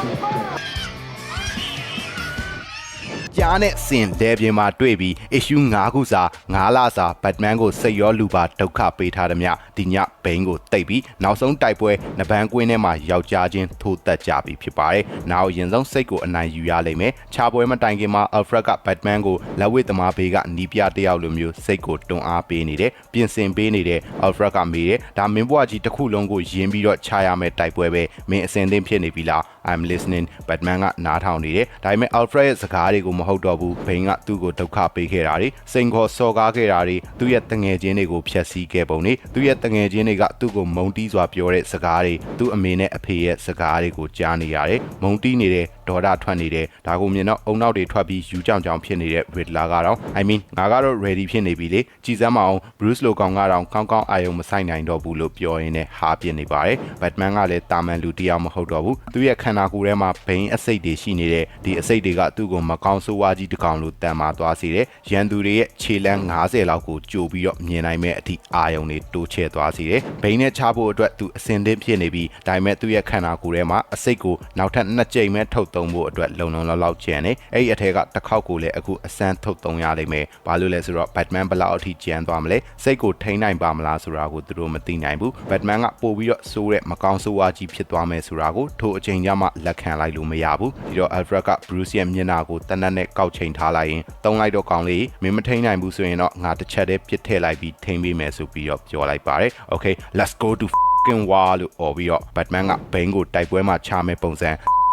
Thank you. ကြားနဲ့စင်လဲပြင်မှာတွေ့ပြီး issue 9ခုစာ9လစာဘတ်မန်ကိုစိတ်ရောလူပါဒုက္ခပေးထားသည်မြဒီညဘိန်းကိုတိတ်ပြီးနောက်ဆုံးတိုက်ပွဲနဘန်ကွင်းထဲမှာယောက်ျားချင်းထိုးတက်ကြပြီဖြစ်ပါတယ်။နောက်ရင်ဆုံးစိတ်ကိုအနိုင်ယူရလိမ့်မယ်။ခြာပွဲမတိုင်ခင်မှာ Alfred ကဘတ်မန်ကိုလက်ဝိသမားဘေးကနီးပြတယောက်လိုမျိုးစိတ်ကိုတွန်းအားပေးနေတယ်။ပြင်ဆင်ပေးနေတဲ့ Alfred ကမေးတယ်။ဒါမင်းဘွားကြီးတစ်ခုလုံးကိုယင်းပြီးတော့ခြာရမယ်တိုက်ပွဲပဲမင်းအစင်သင့်ဖြစ်နေပြီလား I'm listening Batman ကနားထောင်နေတယ်ဒါပေမဲ့ Alfred ရဲ့စကားတွေကိုမဟုတ်တော့ဘူးဘိန်းကသူ့ကိုဒုက္ခပေးခဲ့တာတွေစိန်ခေါ်စော်ကားခဲ့တာတွေသူ့ရဲ့တငယ်ချင်းတွေကိုဖျက်ဆီးခဲ့ပုံတွေသူ့ရဲ့တငယ်ချင်းတွေကသူ့ကိုမုန်းတီးစွာပြောတဲ့စကားတွေသူ့အမေနဲ့အဖေရဲ့စကားတွေကိုကြားနေရတယ်မုန်းတီးနေတယ် ဒေါ်တာထွက်နေတယ်ဒါကိုမြင်တော့အုံနောက်တွေထွက်ပြီးယူကြောင်ကြောင်ဖြစ်နေတဲ့ Riddler ကတော့ I mean ငါကတော့ ready ဖြစ်နေပြီလေကြည်စမ်းမအောင် Bruce လိုကောင်ကတော့ကောင်းကောင်းအာယုံမဆိုင်နိုင်တော့ဘူးလို့ပြောရင်းနဲ့ဟာပြစ်နေပါတယ် Batman ကလည်းတာမန်လူတစ်ယောက်မဟုတ်တော့ဘူးသူ့ရဲ့ခန္ဓာကိုယ်ထဲမှာဘိန်းအစိတ်တွေရှိနေတဲ့ဒီအစိတ်တွေကသူ့ကိုမကောင်းဆိုးဝါးကြီးတစ်ကောင်လိုတန်မာသွားစေတယ်ရန်သူတွေရဲ့ခြေလမ်း90လောက်ကိုကြိုပြီးတော့မြင်နိုင်မဲ့အထိအာယုံတွေတိုးချဲ့သွားစေတယ်ဘိန်းနဲ့ချဖို့အတွက်သူအစင်သင့်ဖြစ်နေပြီးဒါပေမဲ့သူ့ရဲ့ခန္ဓာကိုယ်ထဲမှာအစိတ်ကိုနောက်ထပ်နှစ်ကြိမ်ပဲထုတ်သုံးဖို့အတွက်လုံလုံလောက်လောက်ကျန်နေအဲ့ဒီအထက်ကတစ်ခေါက်ကိုလည်းအခုအစမ်းထုတ်သုံးရလိမ့်မယ်ဘာလို့လဲဆိုတော့ Batman ဘလောက်အထိကျန်သွားမလဲစိတ်ကိုထိန်းနိုင်ပါမလားဆိုတာကိုသူတို့မသိနိုင်ဘူး Batman ကပို့ပြီးတော့စိုးတဲ့မကောင်းဆိုးဝါးကြီးဖြစ်သွားမယ်ဆိုတာကိုထိုအချိန်ကျမှလက်ခံလိုက်လို့မရဘူးဒီတော့ Alfred က Bruce ရဲ့မျက်နှာကိုတနက်နဲ့ကောက်ချိန်ထားလိုက်ရင်တုံးလိုက်တော့ကောင်းလေးမင်းမထိန်းနိုင်ဘူးဆိုရင်တော့ငါတစ်ချက်တည်းပြစ်ထည့်လိုက်ပြီးထိန်းပေးမယ်ဆိုပြီးတော့ပြောလိုက်ပါတယ် Okay let's go to fucking war လို့អော်ပြီးတော့ Batman ကဘိန်းကိုတိုက်ပွဲမှာချမဲ့ပုံစံ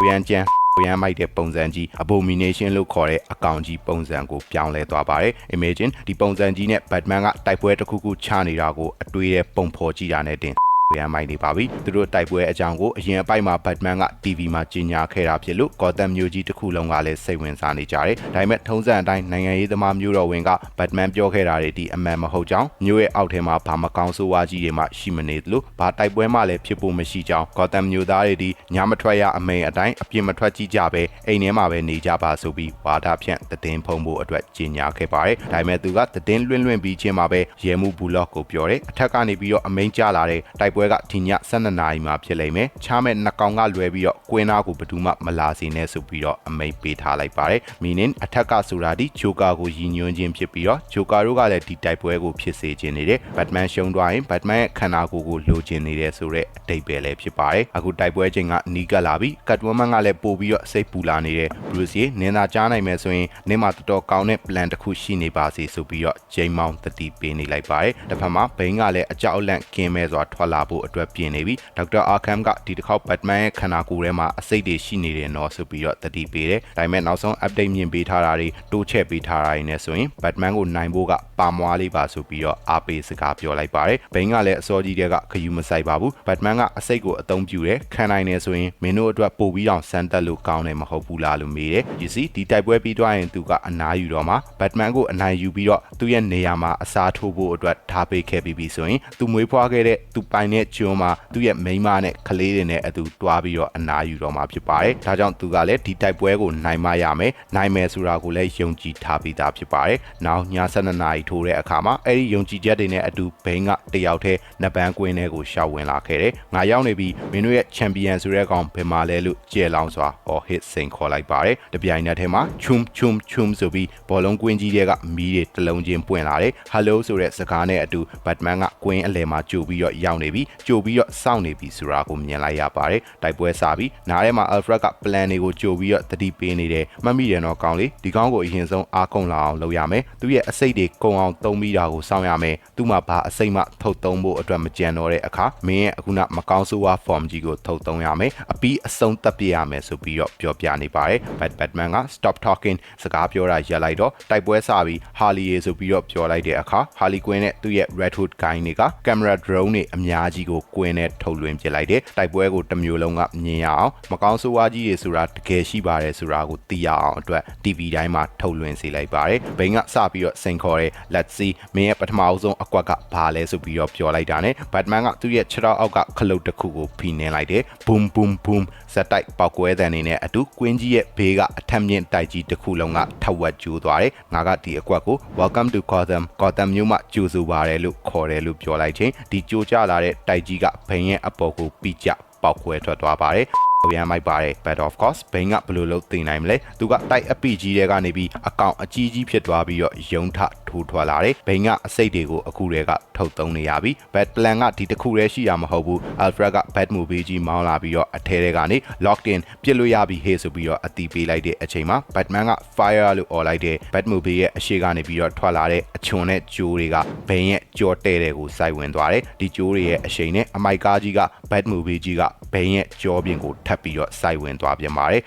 ရန်ကျန်း ရမ်းမိုက်တဲ့ပုံစံကြီး abomination လို့ခေါ်တဲ့အကောင်ကြီးပုံစံကိုပြောင်းလဲသွားပါတယ် imagine ဒီပုံစံကြီးနဲ့ Batman ကတိုက်ပွဲတစ်ခုခုချနေတာကိုအတွေးတဲ့ပုံဖော်ကြည့်တာနဲ့တင် ရမ်းမိုက်နေပါပြီသူတို့တိုက်ပွဲအကြောင်းကိုအရင်အပိုက်မှာ Batman က TV မှာကြီးညာခဲ့တာဖြစ်လို့ Gotham မျိုးကြီးတစ်ခုလုံးကလည်းစိတ်ဝင်စားနေကြတယ်ဒါပေမဲ့ထုံးစံအတိုင်းနိုင်ငံရေးသမားမျိုးတော်ဝင်က Batman ပြောခဲ့တာတွေဒီအမှန်မဟုတ်ကြောင်းမျိုးရဲ့အောက်ထဲမှာဘာမကောင်းဆိုးဝါးကြီးတွေမှရှိမနေသလိုဘာတိုက်ပွဲမှလည်းဖြစ်ဖို့မရှိကြောင်း Gotham မျိုးသားတွေဒီညမထွက်ရအမိန်အတိုင်းအပြစ်မထွက်ကြည့်ကြပဲအိမ်ထဲမှာပဲနေကြပါဆိုပြီးဝါဒဖြန့်သတင်းဖုံးဖို့အတွက်ကြီးညာခဲ့ပါတယ်ဒါပေမဲ့သူကသတင်းလွှင့်လွှင့်ပြီးချင်းမှာပဲရဲမှုဘူလော့ကိုပြောတယ်အထက်ကနေပြီးတော့အမိန်ကြလာတဲ့တိုက်ပွဲကဒီည12နာရီမှာဖြစ်လိမ့်မယ်ချားမဲ့နှကောင်ကလွဲပြီးတော့ကွင်းသားကိုဘယ်သူမှမလာစေနဲ့ဆိုပြီးတော့အမိန်ပေးထားလိုက်ပါတယ် meaning အထက်ကဆိုတာဒီဂျိုကာကိုရည်ညွှန်းခြင်းဖြစ်ပြီးတော့ဂျိုကာတို့ကလည်းဒီတိုက်ပွဲကိုဖြစ်စေခြင်းနေတယ်ဘတ်မန်ရှုံးသွားရင်ဘတ်မန်ရဲ့ခန္ဓာကိုယ်ကိုလိုချင်နေတယ်ဆိုတဲ့အတိတ်ပဲလည်းဖြစ်ပါတယ်အခုတိုက်ပွဲချိန်ကနီးကပ်လာပြီကတ်ဝမန်ကလည်းပို့ပြီးတော့စိတ်ပူလာနေတယ်ဘရုစ်ရေနင်းသာကြားနိုင်မယ်ဆိုရင်နင်းမှာတော်တော်ကောင်းတဲ့ plan တစ်ခုရှိနေပါစေဆိုပြီးတော့ဂျိမ်းမောင်တတိပေးနေလိုက်ပါတယ်တစ်ဖက်မှာဘိန်းကလည်းအကြောက်အလန့်ကင်းမဲ့စွာထွက်လာဖို့အတွက်ပြင်နေပြီဒေါက်တာအာခမ်ကဒီတစ်ခေါက်ဘတ်မန်ရဲ့ခန္ဓာကိုယ်ထဲမှာအစိတ်တွေရှိနေတယ်နော်ဆိုပြီးတော့တတိပေးတယ်ဒါပေမဲ့နောက်ဆုံး update မြင်ပေးထားတာတွေတိုးချဲ့ပေးထားတာတွေနဲ့ဆိုရင်ဘတ်မန်ကိုနိုင်ဖို့ကပါမွားလေးပါဆိုပြီးတော့အားပေးစကားပြောလိုက်ပါတယ်ဘိန်းကလည်းအစောကြီးတဲ့ကခယူမဆိုင်ပါဘူးဘတ်မန်ကအစိတ်ကိုအသုံးပြုတယ်ခံနိုင်တယ်ဆိုရင်မင်းတို့အတွက်ပို့ပြီးတော့စမ်းတက်လို့ကောင်းတယ်မဟုတ်ဘူးလားလို့မေးတယ်။ You see ဒီတိုက်ပွဲပြီးသွားရင်သူကအနားယူတော့မှာဘတ်မန်ကိုအနိုင်ယူပြီးတော့သူ့ရဲ့နေရာမှာအစားထိုးဖို့အတွက်ထားပေးခဲ့ပြီးပြီဆိုရင်သူမွေးဖွားခဲ့တဲ့သူပိုင်တဲ့ကျွန်းမှာသူ့ရဲ့မိန်းမနဲ့ကလေးတွေနဲ့အတူတွားပြီးတော့အနားယူတော့မှာဖြစ်ပါတယ်။ဒါကြောင့်သူကလည်းဒီတိုက်ပွဲကိုနိုင်မရမယ်။နိုင်မယ်ဆိုတာကိုလည်းယုံကြည်ထားပြီးသားဖြစ်ပါတယ်။နောက်ည7နာရီထိုးတဲ့အခါမှာအဲ့ဒီယုံကြည်ချက်တွေနဲ့အတူဘိန်းကတယောက်တည်းနပန်းကွင်းထဲကိုရှောက်ဝင်လာခဲ့တယ်။ငါရောက်နေပြီးမင်းတို့ရဲ့ချန်ပီယံဆိုတဲ့ကောင်ဘယ်မှာလဲလို့ကြဲလောင်စွာအော်ဟစ်စိန်ခေါ်လိုက်ပါတယ်။တပြိုင်နက်တည်းမှာချွမ်ချွမ်ချွမ်ဆိုပြီးဘောလုံးကွင်းကြီးတွေကမီးတွေတလုံးချင်းပွင့်လာတယ်။ Hello ဆိုတဲ့စကားနဲ့အတူဘတ်မန်ကကွင်းအလယ်မှာကြိုပြီးတော့ရောက်နေပြီးကြိုပြီးတော့စောင့်နေပြီဆိုတာကိုမြင်လိုက်ရပါတယ်။တိုက်ပွဲစပြီးနားထဲမှာ Alfred က plan တွေကိုကြိုပြီးတော့တတိပေးနေတယ်။မှတ်မိတယ်နော်ကောင်းလေးဒီကောင်းကိုအရင်ဆုံးအားကုန်လာအောင်လုပ်ရမယ်။သူ့ရဲ့အစိတ်တွေကုံအောင်သုံးပြီးတာကိုစောင့်ရမယ်။သူ့မှာဘာအစိတ်မှထုတ်သုံးဖို့အတွက်မကြံတော့တဲ့အခါမင်းရဲ့အခုနမကောင်းဆိုးဝါ form ကြီးကိုထုတ်သုံးရမယ်။အပြီးအဆုံးတက်ပြရမယ်ဆိုပြီးတော့ပြောပြနေပါတယ်။ But Batman က stop talking စကားပြောတာရပ်လိုက်တော့တိုက်ပွဲစပြီး Harley ရေဆိုပြီးတော့ပြောလိုက်တဲ့အခါ Harley Quinn နဲ့သူ့ရဲ့ Red Hood ဂိုင်းတွေက camera drone တွေအများကြီးကိုကွင်းနဲ့ထုတ်လွှင့်ပြလိုက်တယ်။တိုက်ပွဲကိုတစ်မျိုးလုံးကမြင်ရအောင်မကောင်းဆိုးဝါးကြီးတွေဆိုတာတကယ်ရှိပါတယ်ဆိုတာကိုသိရအောင်အတွက် TV တိုင်းမှာထုတ်လွှင့်စေလိုက်ပါတယ်။ဘိန်းကစပြီးတော့စိန်ခေါ်တဲ့ Let's see မင်းရဲ့ပထမအဆုံးအကွက်ကဘာလဲဆိုပြီးတော့ပြောလိုက်တာနဲ့ Batman ကသူ့ရဲ့ခြေထောက်အောက်ကခလုတ်တစ်ခုကိုဖိနှင်းလိုက်တယ်။ boom boom boom ဇက်တိုက်ပောက်ကွဲတဲ့အနေနဲ့အတူကွင်းကြီးရဲ့ဘေးကအထက်မြင့်တိုက်ကြီးတစ်ခုလုံးကထဝက်ကျိုးသွားတယ်။ငါကဒီအကွက်ကို Welcome to Gotham Gotham မြို့မှာကြိုဆိုပါတယ်လို့ခေါ်တယ်လို့ပြောလိုက်ချင်းဒီကြိုးကျလာတဲ့တိုက်ကြီးကဘိန်းရဲ့အပေါ်ကိုပြီးကျပောက်ကွဲထွက်သွားပါတယ်။ရမ်းမိုက်ပါတယ် but of course ဘိန်းကဘယ်လိုလုပ်သိနိုင်မလဲသူကတိုက်အပီကြီးတွေကနေပြီးအကောင့်အကြီးကြီးဖြစ်သွားပြီးတော့ယုံထ ထိုးထွက်လာတယ်ဘိန်းကအစိတ်တွေကိုအခုတည်းကထုတ်သုံးနေရပြီ bad plan ကဒီတစ်ခုတည်းရှိရမဟုတ်ဘူး alfred က bad movie ကြီးမောင်းလာပြီးတော့အထဲထဲကနေ locked in ပြစ်လို့ရပြီဟေးဆိုပြီးတော့အတီးပေးလိုက်တဲ့အချိန်မှာ batman က fire လို့អော်လိုက်တဲ့ bad movie ရဲ့အရှိကနေပြီးတော့ထွက်လာတဲ့အချွန်နဲ့ကြိုးတွေကဘိန်းရဲ့ကြော်တဲ့တဲ့ကိုစိုက်ဝင်သွားတယ်ဒီကြိုးတွေရဲ့အရှိန်နဲ့အမိုက်ကားကြီးက bad movie ကြီးကဘိန်းရဲ့ကြောပြင်ကိုထပ်ပြီးတော့စိုက်ဝင်သွားပြန်ပါတယ်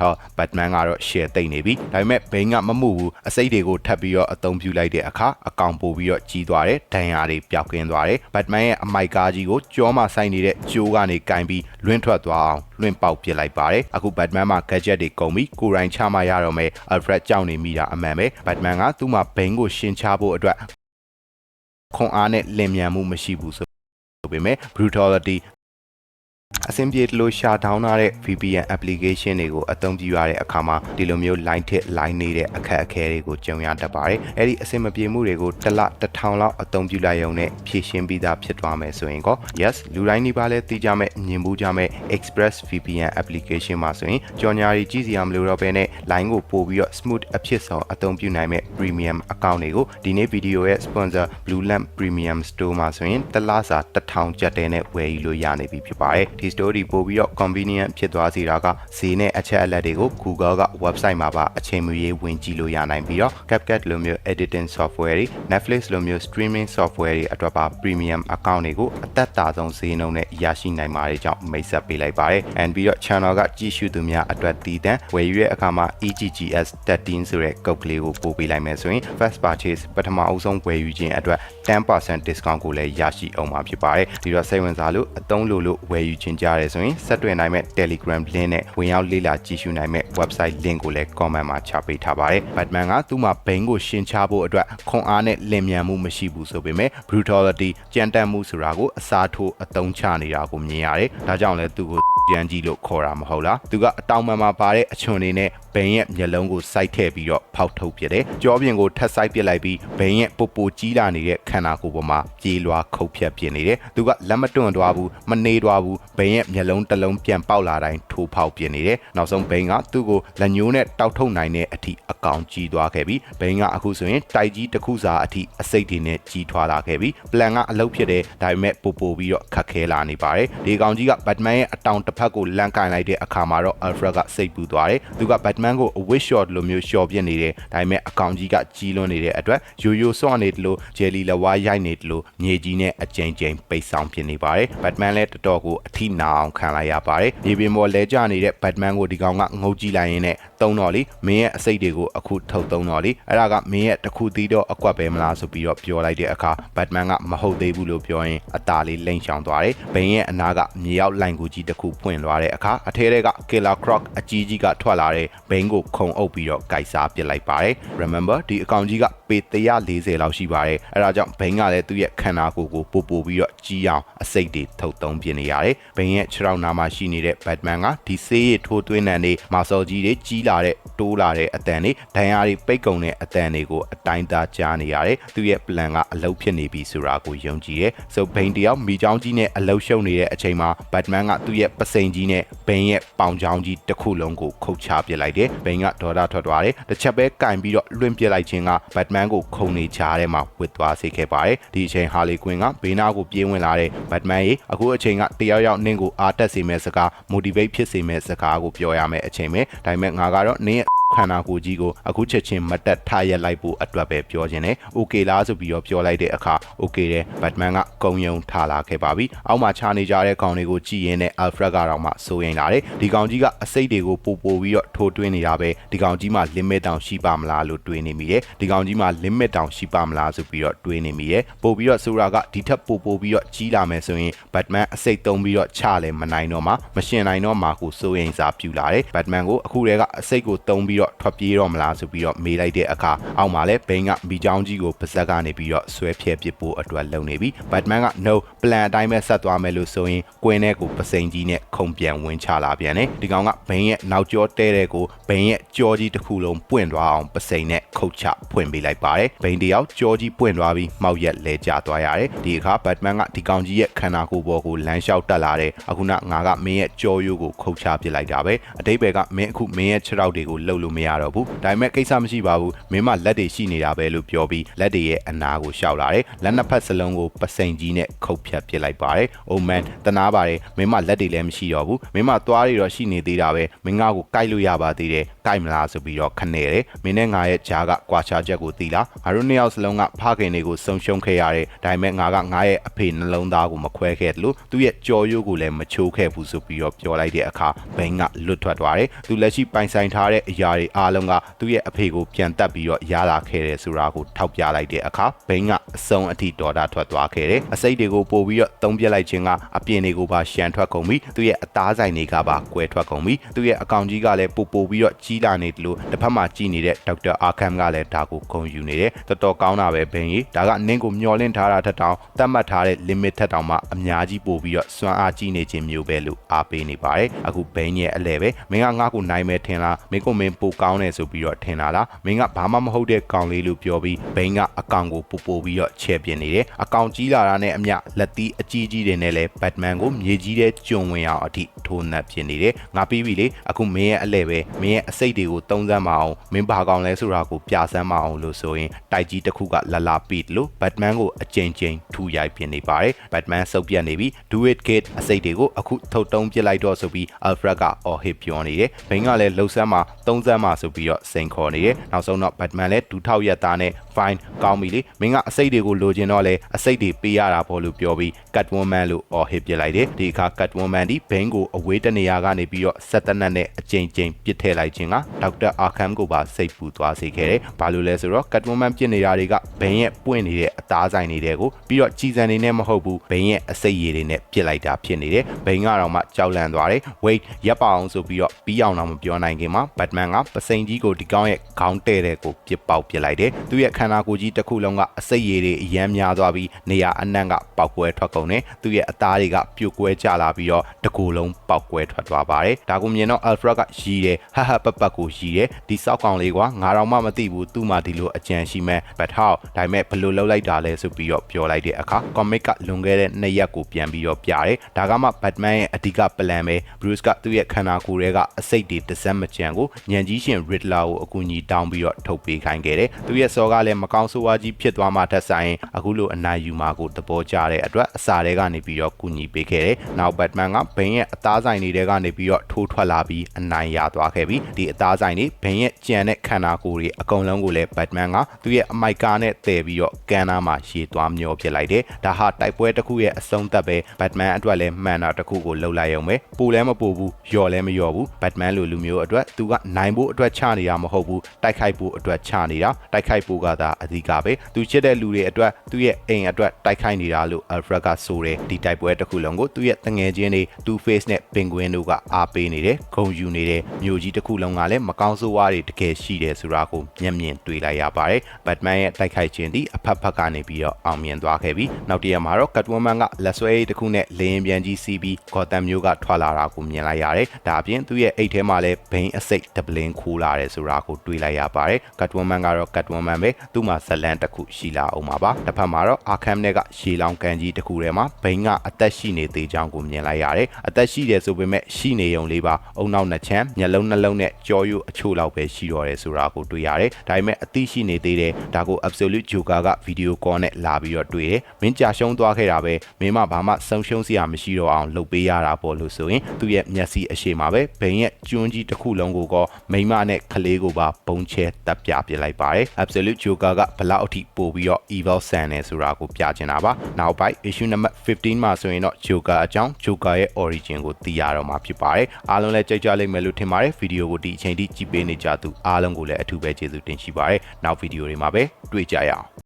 ဟောဘတ်မန်ကတော့ share တိတ်နေပြီဒါပေမဲ့ဘိန်းကမမှုဘူးအစိတ်တွေကိုထပ်ပြီးတော့အသုံးပြုလိုက်တဲ့အခါအကောင်ပို့ပြီးတော့ကြီးသွားတယ်ဒဏ်ရာတွေပျောက်ကင်းသွားတယ်ဘတ်မန်ရဲ့အမိုက်ကားကြီးကိုကြောမှာဆိုင်နေတဲ့ကြိုးကနေကင်ပြီးလွင့်ထွက်သွားအောင်လွင့်ပေါက်ပစ်လိုက်ပါတယ်အခုဘတ်မန်မှာ gadget တွေကုန်ပြီကိုရိုင်းချမှရတော့မယ် Alfred ကြောက်နေမိတာအမှန်ပဲဘတ်မန်ကသူ့မှာဘိန်းကိုရှင်းချဖို့အတွက်ခွန်အားနဲ့လင်မြန်မှုမရှိဘူးဆိုပေမဲ့ brutality အဆင်ပြေလို့ရှာဒေါင်းထားတဲ့ VPN application တွေကိုအသုံးပြုရတဲ့အခါမှာဒီလိုမျိုး line ထစ် line နေတဲ့အခက်အခဲတွေကိုကြုံရတတ်ပါတယ်။အဲ့ဒီအဆင်မပြေမှုတွေကိုတစ်လတစ်ထောင်လောက်အသုံးပြုလိုက်ရုံနဲ့ဖြည့်ရှင်းပြီးသားဖြစ်သွားမယ်ဆိုရင်ကော yes လူတိုင်းဒီပါလဲသိကြမဲ့မြင်မှုကြမဲ့ Express VPN application မှာဆိုရင်ကြော်ညာကြီးကြည့်စီရမလို့တော့ဘဲနဲ့ line ကိုပို့ပြီးတော့ smooth အဖြစ်ဆုံးအသုံးပြုနိုင်မဲ့ premium account တွေကိုဒီနေ့ဗီဒီယိုရဲ့ sponsor Blue Lamp Premium Store မှာဆိုရင်တစ်လစာတစ်ထောင်ကျပ်တဲ့နဲ့ဝယ်ယူလို့ရနေပြီဖြစ်ပါတယ်။ဒီ story ပို့ပြီးတော့ convenient ဖြစ်သွားစေတာကဈေးနဲ့အချက်အလက်တွေကို Google က website မှာပါအချိန်မရွေးဝင်ကြည့်လို့ရနိုင်ပြီးတော့ CapCut လိုမျိုး editing software တွေ Netflix လိုမျိုး streaming software တွေအတွက်ပါ premium account တွေကိုအသက်တာဆုံးဈေးနှုန်းနဲ့ရရှိနိုင်ပါတယ်ကြောင့်မိတ်ဆက်ပေးလိုက်ပါတယ်။ and ပြီးတော့ channel ကကြည့်ရှုသူများအတွက်တည်တံ့ဝယ်ယူတဲ့အခါမှာ EGGS 13ဆိုတဲ့ကုတ်ကလေးကိုပို့ပေးလိုက်မယ်ဆိုရင် first purchase ပထမအဦးဆုံးဝယ်ယူခြင်းအတွက်10% discount ကိုလည်းရရှိအောင်မှာဖြစ်ပါတယ်။ဒီတော့စိတ်ဝင်စားလို့အသုံးလို့လို့ဝယ်ယူခြင်းကြရဲဆိုရင်ဆက်သွယ်နိုင်မဲ့ Telegram link နဲ့ဝင်ရောက်လေ့လာကြည့်ရှုနိုင်မဲ့ website link ကိုလည်း comment မှာချပေးထားပါတယ်။ Batman ကသူ့မှာဘိန်းကိုရှင်းချဖို့အတွက်ခွန်အားနဲ့လင်မြန်မှုမရှိဘူးဆိုပေမဲ့ brutality ကြမ်းတမ်းမှုဆိုတာကိုအစားထိုးအသုံးချနေတာကိုမြင်ရတယ်။ဒါကြောင့်လည်းသူ့ကိုကြမ်းကြီးလို့ခေါ်တာမဟုတ်လား။သူကအတောင်မှန်မှာပါတဲ့အချွန်တွေနဲ့ ဘိန်းရဲ့မျက်လုံးကိုစိုက်ထည့်ပြီးတော့ဖောက်ထုတ်ပြတယ်။ကြောပြင်ကိုထပ်စိုက်ပစ်လိုက်ပြီးဘိန်းရဲ့ပိုပိုကြီးလာနေတဲ့ခန္ဓာကိုယ်ပေါ်မှာပြေးလွှာခုတ်ဖြတ်ပြနေတယ်။သူကလက်မတွန့်သွားဘူးမနေသွားဘူးဘိန်းရဲ့မျက်လုံးတစ်လုံးပြန်ပေါက်လာတိုင်းထိုးဖောက်ပြနေတယ်။နောက်ဆုံးဘိန်းကသူ့ကိုလက်ညိုးနဲ့တောက်ထုတ်နိုင်တဲ့အထိအကောင်ကြီးသွားခဲ့ပြီးဘိန်းကအခုဆိုရင်တိုက်ကြီးတစ်ခုစာအထိအစိတ်တွေနဲ့ကြီးထွားလာခဲ့ပြီးပလန်ကအလုပ်ဖြစ်တယ်ဒါပေမဲ့ပိုပိုပြီးတော့ခက်ခဲလာနေပါတယ်။ဒီကောင်ကြီးကဘတ်မန်ရဲ့အတောင်တစ်ဖက်ကိုလန့်ကင်လိုက်တဲ့အခါမှာတော့ Alfred ကစိတ်ပူသွားတယ်။သူကဘတ်မန်ကို a wish shot လိုမျိုး shot ပြစ်နေတယ်ဒါပေမဲ့အကောင်ကြီးကကြီးလွန်းနေတဲ့အတွက်ရိုးရိုးစော့နေတယ်လို့ဂျယ်လီလဝါရိုက်နေတယ်လို့မြေကြီးနဲ့အကြိမ်ကြိမ်ပိတ်ဆောင်ဖြစ်နေပါတယ်။ဘတ်မန်လည်းတော်တော်ကိုအထိနာအောင်ခံလိုက်ရပါတယ်။မြေပြင်ပေါ်လဲကျနေတဲ့ဘတ်မန်ကိုဒီကောင်ကငုတ်ကြည့်လိုက်ရင်းနဲ့ သုံးတော့လीမင်းရဲ့အစိတ်တွေကိုအခုထုတ်သုံးတော့လीအဲ့ဒါကမင်းရဲ့တခုသီးတော့အကွက်ပဲမလားဆိုပြီးတော့ပြောလိုက်တဲ့အခါဘတ်မန်ကမဟုတ်သေးဘူးလို့ပြောရင်အตาလေးလိမ့်ချောင်သွားတယ်။ဘိန်းရဲ့အနာကမြေရောက်လိုင်ကူကြီးတစ်ခုဖွင့်သွားတဲ့အခါအထဲထဲက Killer Croc အကြီးကြီးကထွက်လာတဲ့ဘိန်းကိုခုံအုပ်ပြီးတော့ကိုက်စားပစ်လိုက်ပါတယ်။ Remember ဒီအကောင်ကြီးကပေ140လောက်ရှိပါတယ်။အဲဒါကြောင့်ဘိန်းကလည်းသူ့ရဲ့ခန္ဓာကိုယ်ကိုပို့ပို့ပြီးတော့ကြီးအောင်အစိတ်တွေထုတ်သုံးပြနေရတယ်။ဘိန်းရဲ့ခြေထောက်နာမှာရှိနေတဲ့ Batman ကဒီဆေးရထိုးသွင်းတဲ့နေမာဆော်ကြီးတွေကြီးလာတဲ့တိုးလာတဲ့အတန်တွေဒဏ်ရာတွေပိတ်ကုန်တဲ့အတန်တွေကိုအတိုင်းသားကြားနေရတယ်။သူ့ရဲ့ plan ကအလုပ်ဖြစ်နေပြီဆိုတာကိုယုံကြည်တယ်။ so ဘိန်းတယောက်မိချောင်းကြီးနဲ့အလုပ်ရှုပ်နေတဲ့အချိန်မှာ Batman ကသူ့ရဲ့ပစိန်ကြီးနဲ့ဘိန်းရဲ့ပေါင်ချောင်းကြီးတစ်ခုလုံးကိုခုတ်ချပစ်လိုက်တယ်။ဘိန်းကဒေါ်လာထွက်သွားတယ်။တစ်ချက်ပဲကင်ပြီးတော့လွင့်ပစ်လိုက်ခြင်းက Batman ကိုခုံနေချတဲ့မှာဝစ်သွားစေခဲ့ပါတယ်။ဒီအချိန် Harley Quinn ကဘေးနားကိုပြေးဝင်လာတဲ့ Batman ရေအခုအချိန်ကတယောက်ယောက်နင်းကိုအားတက်စေမဲ့စကား motivate ဖြစ်စေမဲ့စကားကိုပြောရမယ်အချိန်ပဲ။ဒါပေမဲ့ငါကတော့နင်းရဲ့ ခန္ဓာကိုယ်ကြီးကိုအခုချက်ချင်းမတက်ထရက်လိုက်ဖို့အတွက်ပဲပြောခြင်းနဲ့ okay လားဆိုပြီးတော့ပြောလိုက်တဲ့အခါ okay တဲ့ Batman ကကုံယုံထလာခဲ့ပါပြီ။အောက်မှာခြားနေကြတဲ့ကောင်တွေကိုကြည်ရင်နဲ့ Alfred ကတော့မှစိုးရင်လာတယ်။ဒီကောင်ကြီးကအစိတ်တွေကိုပို့ပို့ပြီးတော့ထိုးတွင်းနေတာပဲဒီကောင်ကြီးမှာ limit တောင်ရှိပါမလားလို့တွေးနေမိတယ်။ဒီကောင်ကြီးမှာ limit တောင်ရှိပါမလားဆိုပြီးတော့တွေးနေမိတယ်။ပို့ပြီးတော့ဆိုတာကဒီထက်ပို့ပို့ပြီးတော့ကြီးလာမယ်ဆိုရင် Batman အစိတ်သုံးပြီးတော့ချလဲမနိုင်တော့မှမရှင်နိုင်တော့မှကိုစိုးရင်စားပြူလာတယ်။ Batman ကိုအခုတည်းကအစိတ်ကိုသုံးပြီးတော့တော့ထွက်ပြေးတော့မလားဆိုပြီးတော့မေးလိုက်တဲ့အခါအောက်မှာလဲဘိန်းကမိချောင်းကြီးကိုပါဇက်ကနေပြီးတော့ဆွဲဖြဲပစ်ဖို့အတွက်လုပ်နေပြီဘတ်မန်က no plan အတိုင်းပဲဆက်သွားမယ်လို့ဆိုရင်ကွင်းထဲကိုပစိန်ကြီးနဲ့ခုံပြန်ဝင်ချလာပြန်တယ်ဒီကောင်ကဘိန်းရဲ့နောက်ကျောတဲတဲ့ကိုဘိန်းရဲ့ကြောကြီးတစ်ခုလုံးပွင့်သွားအောင်ပစိန်နဲ့ခုတ်ချဖွင့်ပေးလိုက်ပါတယ်ဘိန်းတယောက်ကြောကြီးပွင့်သွားပြီးမှောက်ရက်လဲကျသွားရတယ်ဒီအခါဘတ်မန်ကဒီကောင်ကြီးရဲ့ခန္ဓာကိုယ်ပေါ်ကိုလမ်းလျှောက်တက်လာတယ်အခုနငါကမင်းရဲ့ကြောရိုးကိုခုတ်ချပစ်လိုက်တာပဲအတိတ်ဘယ်ကမင်းအခုမင်းရဲ့ခြေထောက်တွေကိုလှုပ်လို့မရတော့ဘူးဒါပေမဲ့ကိစ္စမရှိပါဘူးမင်းမလက်တွေရှိနေတာပဲလို့ပြောပြီးလက်တွေရဲ့အနာကိုရှောက်လာတယ်လက်နှစ်ဖက်စလုံးကိုပစိန်ကြီးနဲ့ခုတ်ဖြတ်ပစ်လိုက်ပါတယ်အိုမန်တနာပါတယ်မင်းမလက်တွေလည်းမရှိတော့ဘူးမင်းမသွားတွေတော့ရှိနေသေးတာပဲမင်းငါ့ကိုကိုက်လို့ရပါသေးတယ်ကိုက်မလားဆိုပြီးတော့ခနဲ့တယ်မင်းနဲ့ငါရဲ့ဂျားကကွာခြားချက်ကိုသိလားငါတို့နှစ်ယောက်စလုံးကဖခင်တွေကိုဆုံရှုံခဲ့ရတယ်ဒါပေမဲ့ငါကငါရဲ့အဖေနှလုံးသားကိုမခွဲခဲ့တယ်လို့သူ့ရဲ့ကြော်ရိုးကိုလည်းမချိုးခဲ့ဘူးဆိုပြီးတော့ပြောလိုက်တဲ့အခါဘိန်းကလွတ်ထွက်သွားတယ်သူလက်ရှိပိုင်ဆိုင်ထားတဲ့အရာတွေအားလုံးကသူ့ရဲ့အဖေကိုပြန်တက်ပြီးတော့ရလာခဲ့တယ်ဆိုတာကိုထောက်ပြလိုက်တဲ့အခါဘိန်းကအစုံအထိဒေါ်တာထွက်သွားခဲ့တယ်အစိတ်တွေကိုပို့ပြီးတော့သုံးပြလိုက်ခြင်းကအပြင်တွေကိုပါရှန်ထွက်ကုန်ပြီသူ့ရဲ့အသားဆိုင်တွေကပါကွဲထွက်ကုန်ပြီသူ့ရဲ့အကောင့်ကြီးကလည်းပို့ပို့ပြီးတော့ကြီးလာနေတယ်လို့တစ်ဖက်မှာကြီးနေတဲ့ဒေါက်တာအာခမ်ကလည်းဒါကိုဂုဏ်ယူနေတယ်တော်တော်ကောင်းတာပဲဘိန်းကြီးဒါကနင်းကိုမျောလင့်ထားတာထက်တောင်သတ်မှတ်ထားတဲ့ limit ထက်တောင်မှအများကြီးပို့ပြီးတော့စွမ်းအားကြီးနေခြင်းမျိုးပဲလို့အားပေးနေပါတယ်အခုဘိန်းရဲ့အလဲပဲမင်းကငါ့ကိုနိုင်မယ်ထင်လားမင်းကိုမင်းပိုကောင်းတယ်ဆိုပြီးတော့ထင်တာလားမင်းကဘာမှမဟုတ်တဲ့ကောင်လေးလို့ပြောပြီးဘိန်းကအကောင်ကိုပို့ပို့ပြီးတော့ချဲ့ပြနေတယ်အကောင်ကြီးလာတာနဲ့အမျှလက်သီးအကြီးကြီးတွေနဲ့လဲဘတ်မန်ကိုမြေကြီးတဲ့ကျွံဝင်အောင်အထိထိုးနှက်ပြနေတယ်ငါပြီးပြီလေအခုမင်းရဲ့အလဲပဲမင်းရဲ့အစိတ်တွေကိုတုံးစမ်းမအောင်မင်းဘာကောင်လဲဆိုတာကိုပြဆန်းမအောင်လို့ဆိုရင်တိုက်ကြီးတစ်ခုကလလာပီလို့ဘတ်မန်ကိုအကြိမ်ကြိမ်ထူရိုက်ပြနေပါတယ်ဘတ်မန်စုပ်ပြတ်နေပြီ do it kid အစိတ်တွေကိုအခုထုတ်တုံးပြလိုက်တော့ဆိုပြီး alfred ကအော်ဟစ်ပြောနေတယ်ဘိန်းကလည်းလှုပ်ဆမ်းမှာသုံးဆမ်းမှာဆိုပြီးတော့စိန်ခေါ်နေတယ်နောက်ဆုံးတော့ batman လည်းဒူထောက်ရက်သားနဲ့ fine ကောင်းပြီလေမင်းကအစိတ်တွေကိုလိုချင်တော့လဲအစိတ်တွေပေးရတာပေါ့လို့ပြောပြီး catwoman လို့အော်ဟစ်ပြလိုက်တယ်ဒီအခါ catwoman ဒီဘိန်းကိုအဝေးတနေရာကနေပြီးတော့ဆက်တနက်နဲ့အကြိမ်ကြိမ်ပစ်ထည့်လိုက်ခြင်းကဒေါက်တာအာခမ်ကိုပါစိတ်ပူသွားစေခဲ့တယ်ဘာလို့လဲဆိုတော့ catwoman ပြစ်နေတာတွေကဘိန်းရဲ့ပွင့်နေတဲ့အသားဆိုင်တွေကိုပြီးတော့ကြီးစံနေနဲ့မဟုတ်ဘူးဘိန်းရဲ့အစိတ်ရည်တွေနဲ့ပြစ်လိုက်တာဖြစ်နေတယ်ဘိန်းကတော့မှကြောက်လန့်သွားတယ် wait ရပ်ပါအောင်ဆိုပြီးတော့ပြီးအောင်တော့မပြောနိုင်ခင်မှာ Batman ကပစိန်ကြီးကိုဒီကောင်းရဲ့ခေါင်းတဲ့တဲ့ကိုပြစ်ပေါက်ပစ်လိုက်တယ်သူရဲ့ခန္ဓာကိုယ်ကြီးတစ်ခုလုံးကအစိတ်ရည်တွေအယမ်းများသွားပြီးနေရာအနှံ့ကပေါက်ကွဲထွက်ကုန်တယ်သူရဲ့အသားတွေကပြိုကွဲကျလာပြီးတော့တကူလုံးပေါက်ကွဲထွက်သွားပါတယ်ဒါကိုမြင်တော့ Alfred ကရီးတယ်ဟဟပပကိုရီးတယ်ဒီစောက်ကောင်လေးကွာငါတော့မှမသိဘူးသူ့မှာဒီလိုအကြံရှိမဲ့ but how ဒါပေမဲ့ဘယ်လိုလုပ်လိုက်တာလဲဆိုပြီးတော့ပြောလိုက်တဲ့အခါ comic ကလွန်ခဲ့တဲ့နှစ်ရက်ကိုပြန်ပြီးတော့ပြတယ်ဒါကမှ Batman ရဲ့အဓိက plan ပဲ Bruce ကသူ့ရဲ့ခန္ဓာကိုယ်တွေကအစိတ်တွေတစ်စက်မကြံကိုညံကြီးရှင် Riddler ကိုအကူအညီတောင်းပြီးတော့ထုတ်ပေးခိုင်းခဲ့တယ်သူရဲ့စောကလည်းမကောင်းဆိုးဝါးကြီးဖြစ်သွားမှထက်ဆိုင်အခုလိုအနိုင်ယူမှာကိုသဘောကျတဲ့အတွက်အစာတွေကနေပြီးတော့ကူညီပေးခဲ့တယ်နောက် Batman ကဘိန်းရဲ့အသားဆိုင်တွေကနေပြီးတော့ထိုးထွက်လာပြီးအနိုင်ရသွားခဲ့ပြီးဒီအသားဆိုင်တွေဘိန်းရဲ့ကြံတဲ့ခန္ဓာကိုယ်တွေအကုန်လုံးကိုလည်း Batman ကသူ့ရဲ့အမိုက်ကားနဲ့တည်ပြီးတော့ကန်နာမှာရှည်သွားမျောဖြစ်လိုက်တယ်ဒါဟာတိုက်ပွဲတစ်ခုရဲ့အဆုံးသတ်ပဲ Batman အတွက်လည်းမှန်တာတစ်ခုကိုလှုပ်လိုက်ရုံပဲပိုလည်းမပိုဘူးလျော်လည်းမလျော်ဘူး Batman လိုလူမျိုးအတွက်သူကနိုင်ဖို့အတွက်ချနေတာမဟုတ်ဘူးတိုက်ခိုက်ဖို့အတွက်ချနေတာတိုက်ခိုက်ဖို့ကသာအဓိကပဲသူချစ်တဲ့လူတွေအတွက်သူ့ရဲ့အိမ်အတွက်တိုက်ခိုက်နေတာလို့ Alfred ကဆိုတယ်ဒီတိုက်ပွဲတစ်ခုလုံးကိုသူ့ရဲ့တငယ်ချင်းတွေ Two Face နဲ့ Penguin တို့ကအားပေးနေတယ်ဂုံယူနေတယ်မျိုးကြီးတစ်ခုလုံးကလည်းမကောင်းဆိုးဝါးတွေတကယ်ရှိတယ်ဆိုတာကိုမျက်မြင်တွေ့လိုက်ရပါတယ် Batman ရဲ့တိုက်ခိုက်ခြင်းဒီအဖက်ဖက်ကနေပြီးတော့အောင်မြင်သွားခဲ့ပြီးနောက်တရက်မှာတော့ Catwoman ကလက်ဆွဲတစ်ခုနဲ့လေရင်ပြန်ကြီးစီးပြီး Gotham မျိုးကထွက်လာတာကိုမြင်လိုက်ရတယ်ဒါအပြင်သူ့ရဲ့အိတ်ထဲမှာလည်းဘိန်းအစိတ်ဒပလင်းခိုးလာတယ်ဆိုတာကိုတွေ့လိုက်ရပါတယ် Catwoman ကတော့ Catwoman ပဲသူ့မှာဇလန်တစ်ခုရှိလာအောင်ပါပါတစ်ဖက်မှာတော့ Arkham နဲ့ကရေလောင်ကန်ကြီးတစ်ခုထဲမှာဘိန်းကအသက်ရှိနေသေးကြောင်းကိုမြင်လိုက်ရတယ်အသက်ရှိတယ်ဆိုပေမဲ့ရှိနေုံလေးပါအုံနောက်နှစ်ချမ်းမျက်လုံးနှလုံးနဲ့ကြောရိုးအချို့လောက်ပဲရှိတော့တယ်ဆိုတာကိုတွေ့ရတယ်ဒါပေမဲ့အသိရှိနေသေးတယ်ဒါကို Absolute Joker ကဗီဒီယိုကောနဲ့လာပြီးတော့တွေ့တယ်မင်းကြာရှုံးသွားခဲ့တာပဲမင်းမဘာမှဆုံးရှုံးစရာမရှိတော့အောင်လုပ်ပေးရတာပေါ့လို့ဆိုရင်သူ့ရဲ့မျက်စိအရှိမှာပဲဘိန်းရဲ့ကျွန်းကြီးတစ်ခုလုံးကိုကောမိမနဲ့ကလေးကိုပါပုံချဲတပ်ပြပစ်လိုက်ပါတယ် Absolute Joker ကဘလောက်အထိပို့ပြီးတော့ evil ဆန်နေဆိုတာကိုပြချင်တာပါနောက်ပိုင်း issue number 15မှာဆိုရင်တော့ Joker အကြောင်း Joker ရဲ့ origin ကိုသိရတော့မှာဖြစ်ပါတယ်အားလုံးလည်းကြိုက်ကြလိမ့်မယ်လို့ထင်ပါတယ်ဗီဒီယိုကိုဒီအချိန်ထိကြည့်ပေးနေကြသူအားလုံးကိုလည်းအထူးပဲကျေးဇူးတင်ရှိပါတယ်နောက်ဗီဒီယိုတွေမှာပဲတွေ့ကြရအောင်